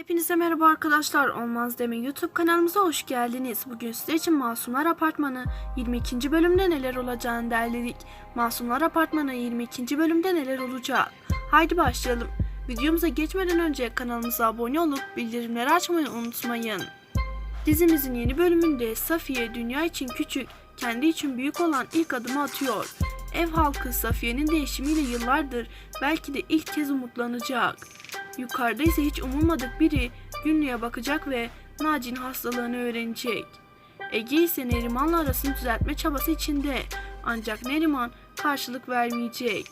Hepinize merhaba arkadaşlar. Olmaz deme YouTube kanalımıza hoş geldiniz. Bugün sizler için Masumlar Apartmanı 22. bölümde neler olacağını derledik. Masumlar Apartmanı 22. bölümde neler olacak? Haydi başlayalım. Videomuza geçmeden önce kanalımıza abone olup bildirimleri açmayı unutmayın. Dizimizin yeni bölümünde Safiye dünya için küçük, kendi için büyük olan ilk adımı atıyor. Ev halkı Safiye'nin değişimiyle yıllardır belki de ilk kez umutlanacak. Yukarıda ise hiç umulmadık biri Günlü'ye bakacak ve Naci'nin hastalığını öğrenecek. Ege ise Neriman'la arasını düzeltme çabası içinde. Ancak Neriman karşılık vermeyecek.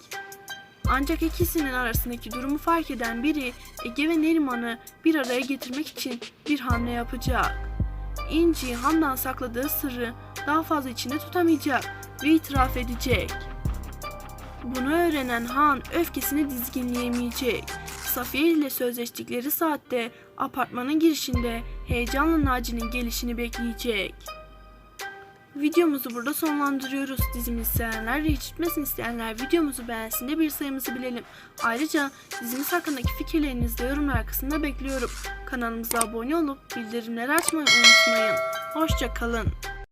Ancak ikisinin arasındaki durumu fark eden biri Ege ve Neriman'ı bir araya getirmek için bir hamle yapacak. İnci Han'dan sakladığı sırrı daha fazla içinde tutamayacak ve itiraf edecek. Bunu öğrenen Han öfkesini dizginleyemeyecek. Safiye ile sözleştikleri saatte apartmanın girişinde heyecanla Naci'nin gelişini bekleyecek. Videomuzu burada sonlandırıyoruz. Dizimizi sevenler ve hiç bitmesin isteyenler videomuzu beğensin de bir sayımızı bilelim. Ayrıca dizimiz hakkındaki fikirlerinizi de yorumlar kısmında bekliyorum. Kanalımıza abone olup bildirimleri açmayı unutmayın. Hoşçakalın.